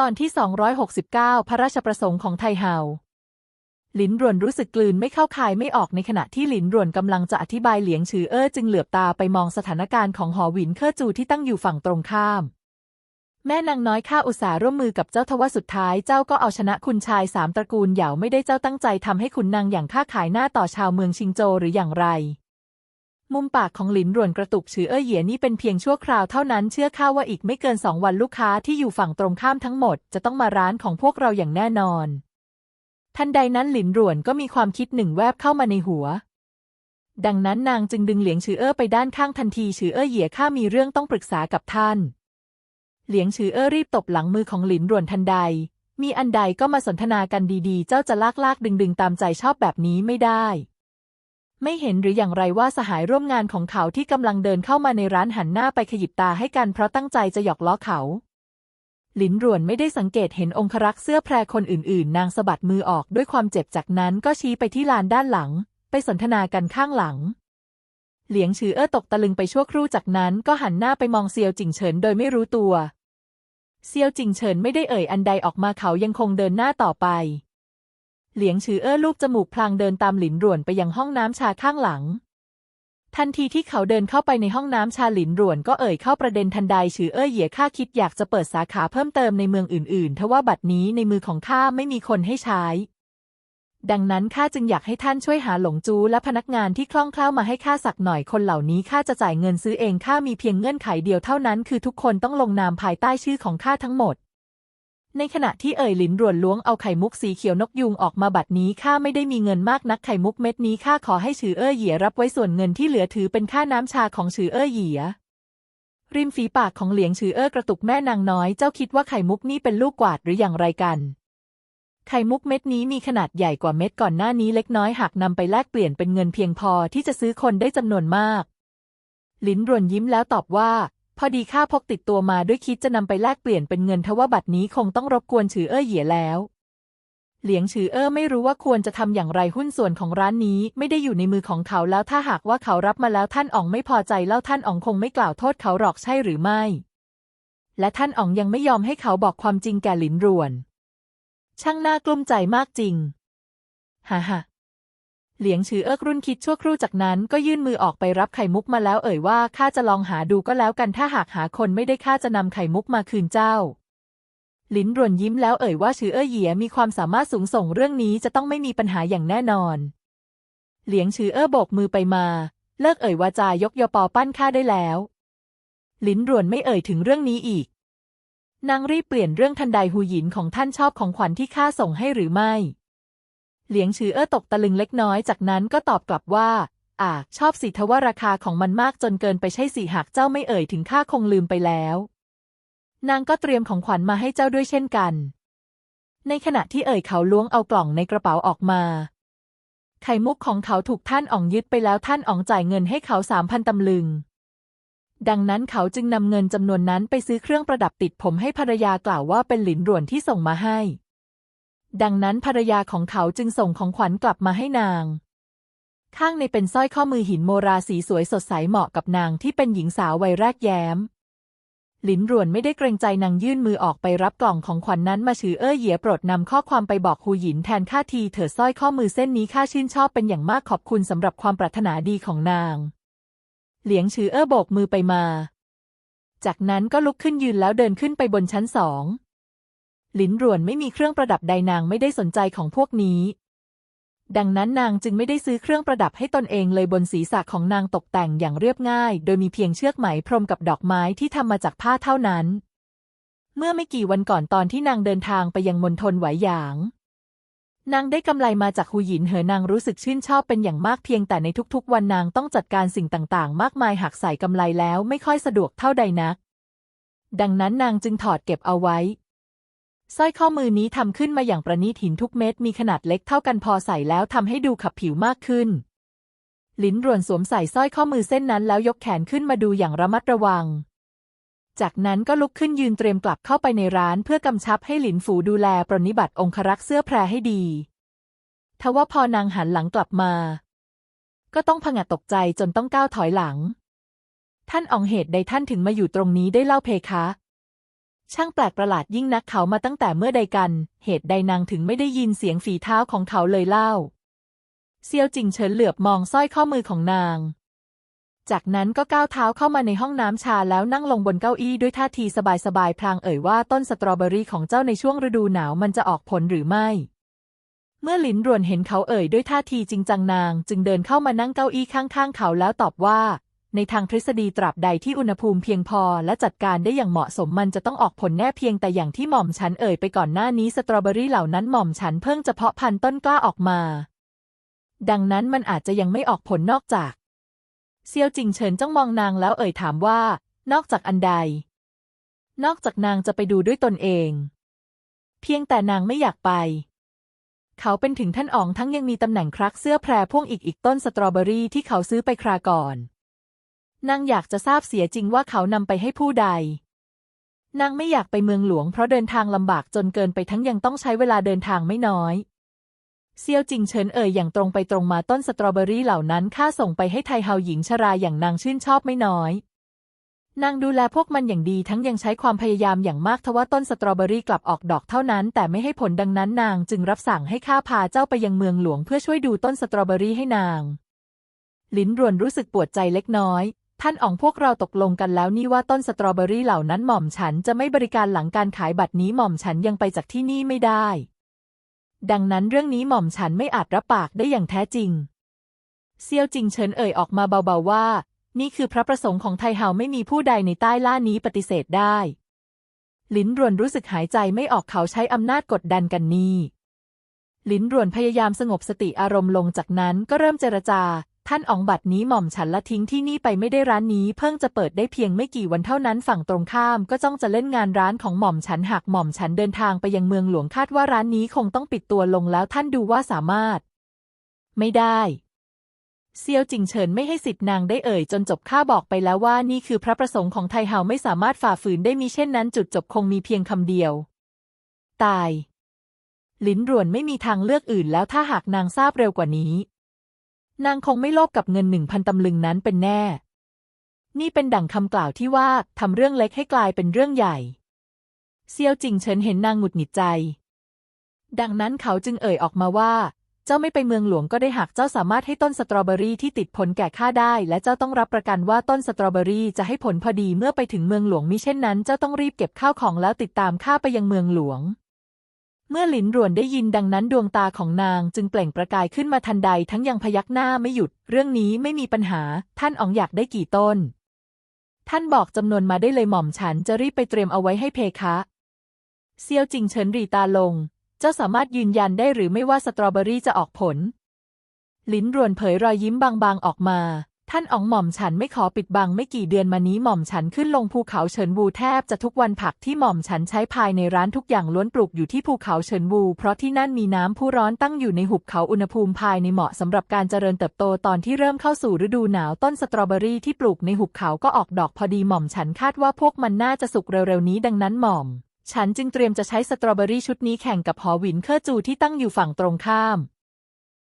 ตอนที่ 269 พระราชประสงค์ของไทเฮาหลินรวนรู้สึกกลืนไม่เข้าคายไม่ออกในขณะที่หลินรวนกำลังจะอธิบายเหลียงฉือเอ้อจึงเหลือบตาไปมองสถานการณ์ของหอหวินเคอจูที่ตั้งอยู่ฝั่งตรงข้าม แม่นางน้อยข้าอุตส่าห์ร่วมมือกับเจ้าทว่าสุดท้ายเจ้าก็เอาชนะคุณชายสามตระกูลเหยาไม่ได้เจ้าตั้งใจทำให้ขุนนางอย่างข้าขายหน้าต่อชาวเมืองชิงโจหรืออย่างไร มุมปากของหลินรวนกระตุกฉือเอ้อเหยียนี่เป็นเพียงชั่วคราวเท่านั้นเชื่อข้าว่าอีกไม่เกินสองวันลูกค้าที่อยู่ฝั่งตรงข้ามทั้งหมดจะต้องมาร้านของพวกเราอย่างแน่นอน ทันใดนั้นหลินรวนก็มีความคิดหนึ่งแวบเข้ามาในหัว ดังนั้นนางจึงดึงเหลียงฉือเอ้อไปด้านข้างทันทีฉือเอ้อเหยียข้ามีเรื่องต้องปรึกษากับท่าน เหลียงฉือเอ้อรีบตบหลังมือของหลินรวนทันใด มีอันใดก็มาสนทนากันดีๆ เจ้าจะลากลากดึงดึงๆตามใจชอบแบบนี้ไม่ได้ ไม่เห็นหรืออย่างไรว่าสหายร่วมงานของเขาที่กำลังเดินเข้ามาในร้านหันหน้าไปขยิบตาให้กันเพราะตั้งใจจะหยอกล้อเขา หลินรวนไม่ได้สังเกตเห็นองครักษ์เสื้อแพรคนอื่นๆ นางสะบัดมือออกด้วยความเจ็บจากนั้นก็ชี้ไปที่ลานด้านหลัง ไปสนทนากันข้างหลัง เหลียงฉือเอ้อตกตะลึงไปชั่วครู่จากนั้นก็หันหน้าไปมองเซียวจิงเฉินโดยไม่รู้ตัว เซียวจิงเฉินไม่ได้เอ่ยอันใดออกมาเขายังคงเดินหน้าต่อไป เหลียงฉือเอ้อลูบจมูกพลางเดินตามหลินรวนไปยังห้องน้ำชาข้างหลัง ทันทีที่เขาเดินเข้าไปในห้องน้ำชาหลินรวนก็เอ่ยเข้าประเด็นทันใดฉือเอ้อเหยียข้าคิดอยากจะเปิดสาขาเพิ่มเติมในเมืองอื่นๆทว่าบัดนี้ในมือของข้าไม่มีคนให้ใช้ ดังนั้นข้าจึงอยากให้ท่านช่วยหาหลงจูและพนักงานที่คล่องแคล่วมาให้ข้าสักหน่อยคนเหล่านี้ข้าจะจ่ายเงินซื้อเองข้ามีเพียงเงื่อนไขเดียวเท่านั้น คือทุกคนต้องลงนามภายใต้ชื่อของข้าทั้งหมด ในขณะที่เอ่ยหลินรวนล้วงเอาไข่มุกสีเขียวนกยุงออกมาบัดนี้ข้าไม่ได้มีเงินมากนักไข่มุกเม็ดนี้ข้าขอให้ฉือเอ้อเหยียรับไว้ส่วนเงินที่เหลือถือเป็นค่าน้ำชาของฉือเอ้อเหยียริมฝีปากของเหลียงฉือเอ้อกระตุกแม่นางน้อยเจ้าคิดว่าไข่มุกนี่เป็นลูกกวาดหรืออย่างไรกัน ไข่มุกเม็ดนี้มีขนาดใหญ่กว่าเม็ดก่อนหน้านี้เล็กน้อยหากนำไปแลกเปลี่ยนเป็นเงินเพียงพอที่จะซื้อคนได้จำนวนมาก ลินรวนยิ้มแล้วตอบว่า อดีข้าพกติดตัวมาด้วยคิดจะนำไปแลกเปลี่ยนเป็นเงินทว่าบัตรนี้คงต้องรบกวนฉือเอ้อเหยียแล้ว เหลียงฉือเอ้อไม่รู้ว่าควรจะทำอย่างไรหุ้นส่วนของร้านนี้ไม่ได้อยู่ในมือของเขาแล้วถ้าหากว่าเขารับมาแล้วท่านอ๋องไม่พอใจแล้วท่านอ๋องคงไม่กล่าวโทษเขาหรอกใช่หรือไม่ และท่านอ๋องยังไม่ยอมให้เขาบอกความจริงแก่หลินรวน ช่างน่ากลุ้มใจมากจริงฮ่าฮ่า เหลียงฉือเอิกรุ่นคิดชั่วครู่จากนั้นก็ยื่นมือออกไปรับไข่มุกมาแล้วเอ่ยว่าข้าจะลองหาดูก็แล้วกันถ้าหากหาคนไม่ได้ข้าจะนำไข่มุกมาคืนเจ้า ลินรวนยิ้มแล้วเอ่ยว่าฉือเอ้อเหยียมีความสามารถสูงส่งเรื่องนี้จะต้องไม่มีปัญหาอย่างแน่นอน เหลียงฉือเอ้อโบกมือไปมา เลิกเอ่ยวาจายกยอปอปั้นข้าได้แล้ว ลินรวนไม่เอ่ยถึงเรื่องนี้อีกนางรีบเปลี่ยนเรื่องทันใดหูหยินของท่านชอบของขวัญที่ข้าส่งให้หรือไม่ เหลียงฉือเอ้อตกตะลึงเล็กน้อยจากนั้นก็ตอบกลับว่าอ่าชอบสิทว่าราคาของมันมากจนเกินไปใช่สิหากเจ้าไม่เอ่ยถึงข้าคงลืมไปแล้ว นางก็เตรียมของขวัญมาให้เจ้าด้วยเช่นกัน ในขณะที่เอ่ยเขาล้วงเอากล่องในกระเป๋าออกมา ไข่มุกของเขาถูกท่านอ๋องยึดไปแล้วท่านอ๋องจ่ายเงินให้เขาสามพันตำลึง ดังนั้นเขาจึงนำเงินจำนวนนั้นไปซื้อเครื่องประดับติดผมให้ภรรยากล่าวว่าเป็นหลินหลวนที่ส่งมาให้ ดังนั้นภรรยาของเขาจึงส่งของขวัญกลับมาให้นาง ข้างในเป็นสร้อยข้อมือหินโมราสีสวยสดใสเหมาะกับนางที่เป็นหญิงสาววัยแรกแย้ม หลินรวนไม่ได้เกรงใจนางยื่นมือออกไปรับกล่องของขวัญนนั้นมาชือเอ้อเหยียโปรดนำข้อความไปบอกฮูหยินแทนข้าทีเถิดสร้อยข้อมือเส้นนี้ข้าชื่นชอบเป็นอย่างมากขอบคุณสำหรับความปรารถนาดีของนาง เหลียงชือเอ้อโบกมือไปมา จากนั้นก็ลุกขึ้นยืนแล้วเดินขึ้นไปบนชั้นสอง หลินรวนไม่มีเครื่องประดับใดนางไม่ได้สนใจของพวกนี้ ดังนั้นนางจึงไม่ได้ซื้อเครื่องประดับให้ตนเองเลยบนศีรษะของนางตกแต่งอย่างเรียบง่าย โดยมีเพียงเชือกไหมพรมกับดอกไม้ที่ทำมาจากผ้าเท่านั้น เมื่อไม่กี่วันก่อนตอนที่นางเดินทางไปยังมณฑลไหวหยางนางได้กำไรมาจากฮูหยินเหอนางรู้สึกชื่นชอบเป็นอย่างมากเพียงแต่ในทุกๆ วันนางต้องจัดการสิ่งต่างๆ มากมายหากใส่กำไรแล้วไม่ค่อยสะดวกเท่าใดนัก ดังนั้นนางจึงถอดเก็บเอาไว้ สร้อยข้อมือนี้ทำขึ้นมาอย่างประณีตหินทุกเม็ดมีขนาดเล็กเท่ากันพอใส่แล้วทำให้ดูขับผิวมากขึ้น ลินรวนสวมใส่สร้อยข้อมือเส้นนั้นแล้วยกแขนขึ้นมาดูอย่างระมัดระวัง จากนั้นก็ลุกขึ้นยืนเตรียมกลับเข้าไปในร้านเพื่อกำชับให้หลินฝูดูแลปรนิบัติองครักษ์เสื้อแพรให้ดีทว่าพอนางหันหลังกลับมา ก็ต้องผงะตกใจจนต้องก้าวถอยหลัง ท่านอองเหตุใดท่านถึงมาอยู่ตรงนี้ได้เล่าเพคะ ช่างแปลกประหลาดยิ่งนักเขามาตั้งแต่เมื่อใดกัน เหตุใดนางถึงไม่ได้ยินเสียงฝีเท้าของเขาเลยเล่า เซียวจิงเฉินเหลือบมองสร้อยข้อมือของนาง จากนั้นก็ก้าวเท้าเข้ามาในห้องน้ำชาแล้วนั่งลงบนเก้าอี้ด้วยท่าทีสบายๆพลางเอ่ยว่าต้นสตรอเบอรี่ของเจ้าในช่วงฤดูหนาวมันจะออกผลหรือไม่ เมื่อลินรวนเห็นเขาเอ่ยด้วยท่าทีจริงจังนาง จึงเดินเข้ามานั่งเก้าอี้ข้างๆเขาแล้วตอบว่า ในทางทฤษฎีตราบใดที่อุณหภูมิเพียงพอและจัดการได้อย่างเหมาะสมมันจะต้องออกผลแน่เพียงแต่อย่างที่หม่อมฉันเอ่ยไปก่อนหน้านี้สตรอเบอรี่เหล่านั้นหม่อมฉันเพิ่งจะเพาะพันธุ์ต้นกล้าออกมา ดังนั้นมันอาจจะยังไม่ออกผลนอกจาก เซียวจิงเฉินจ้องมองนางแล้วเอ่ยถามว่า นอกจากอันใด นอกจากนางจะไปดูด้วยตนเอง เพียงแต่นางไม่อยากไป เขาเป็นถึงท่านอ๋องทั้งยังมีตำแหน่งครักเสื้อแพรพ่วงอีกอีกต้นสตรอเบอรี่ที่เขาซื้อไปคราก่อน นางอยากจะทราบเสียจริงว่าเขานำไปให้ผู้ใด นางไม่อยากไปเมืองหลวงเพราะเดินทางลำบากจนเกินไปทั้งยังต้องใช้เวลาเดินทางไม่น้อยเซียวจิงเฉินเอ่ยอย่างตรงไปตรงมาต้นสตรอเบอรี่เหล่านั้นข้าส่งไปให้ไทเฮาหญิงชราอย่างนางชื่นชอบไม่น้อย นางดูแลพวกมันอย่างดีทั้งยังใช้ความพยายามอย่างมากทว่าต้นสตรอเบอรี่กลับออกดอกเท่านั้น แต่ไม่ให้ผลดังนั้นนางจึงรับสั่งให้ข้าพาเจ้าไปยังเมืองหลวงเพื่อช่วยดูต้นสตรอเบอรี่ให้นาง ลิ้นรวนรู้สึกปวดใจเล็กน้อย ท่านอ๋องพวกเราตกลงกันแล้วนี่ว่าต้นสตรอเบอรี่เหล่านั้นหม่อมฉันจะไม่บริการหลังการขายบัตรนี้หม่อมฉันยังไปจากที่นี่ไม่ได้ ดังนั้นเรื่องนี้หม่อมฉันไม่อาจรับปากได้อย่างแท้จริง เซียวจิงเฉินเอ่ยออกมาเบาๆว่า นี่คือพระประสงค์ของไทเฮาไม่มีผู้ใดในใต้ล่านี้ปฏิเสธได้ ลิ้นรวนรู้สึกหายใจไม่ออกเขาใช้อำนาจกดดันกันนี่ลิ้นรวนพยายามสงบสติอารมณ์ลงจากนั้นก็เริ่มเจรจา ท่านอ๋องบัตรนี้หม่อมฉันละทิ้งที่นี่ไปไม่ได้ร้านนี้เพิ่งจะเปิดได้เพียงไม่กี่วันเท่านั้นฝั่งตรงข้ามก็จ้องจะเล่นงานร้านของหม่อมฉันหากหม่อมฉันเดินทางไปยังเมืองหลวงคาดว่าร้านนี้คงต้องปิดตัวลงแล้วท่านดูว่าสามารถ ไม่ได้เซียวจิงเฉินไม่ให้สิทธิ์นางได้เอ่ยจนจบข้าบอกไปแล้วว่านี่คือพระประสงค์ของไทเฮาไม่สามารถฝ่าฝืนได้มีเช่นนั้นจุดจบคงมีเพียงคำเดียว ตาย ลิ้นรวนไม่มีทางเลือกอื่นแล้วถ้าหากนางทราบเร็วกว่านี้ นางคงไม่โลภกับเงินหนึ่งพันตำลึงนั้นเป็นแน่ นี่เป็นดั่งคำกล่าวที่ว่าทำเรื่องเล็กให้กลายเป็นเรื่องใหญ่ เซียวจิงเฉินเห็นนางหงุดหงิดใจ ดังนั้นเขาจึงเอ่ยออกมาว่า เจ้าไม่ไปเมืองหลวงก็ได้หากเจ้าสามารถให้ต้นสตรอเบอรี่ที่ติดผลแก่ข้าได้ และเจ้าต้องรับประกันว่าต้นสตรอเบอรี่จะให้ผลพอดีเมื่อไปถึงเมืองหลวงมิเช่นนั้น เจ้าต้องรีบเก็บข้าวของแล้วติดตามข้าไปยังเมืองหลวง เมื่อหลินรวนได้ยินดังนั้นดวงตาของนางจึงเปล่งประกายขึ้นมาทันใดทั้งยังพยักหน้าไม่หยุด เรื่องนี้ไม่มีปัญหา ท่านอ๋องอยากได้กี่ต้น ท่านบอกจำนวนมาได้เลยหม่อมฉันจะรีบไปเตรียมเอาไว้ให้เพคะ เซียวจิงเฉินรีตาลง เจ้าสามารถยืนยันได้หรือไม่ว่าสตรอเบอรี่จะออกผลลินรวนเผยรอยยิ้มบางๆออกมา ท่านอ๋องหม่อมฉันไม่ขอปิดบังไม่กี่เดือนมานี้หม่อมฉันขึ้นลงภูเขาเฉินวูแทบจะทุกวันผักที่หม่อมฉันใช้ภายในร้านทุกอย่างล้วนปลูกอยู่ที่ภูเขาเฉินวูเพราะที่นั่นมีน้ำผู้ร้อนตั้งอยู่ในหุบเขาอุณหภูมิภายในเหมาะสำหรับการเจริญเติบโตตอนที่เริ่มเข้าสู่ฤดูหนาวต้นสตรอเบอรี่ที่ปลูกในหุบเขาก็ออกดอกพอดีหม่อมฉันคาดว่าพวกมันน่าจะสุกเร็วๆนี้ดังนั้นหม่อม ฉันจึงเตรียมจะใช้สตรอเบอรี่ชุดนี้แข่งกับหอหวินเคอร์จูที่ตั้งอยู่ฝั่งตรงข้าม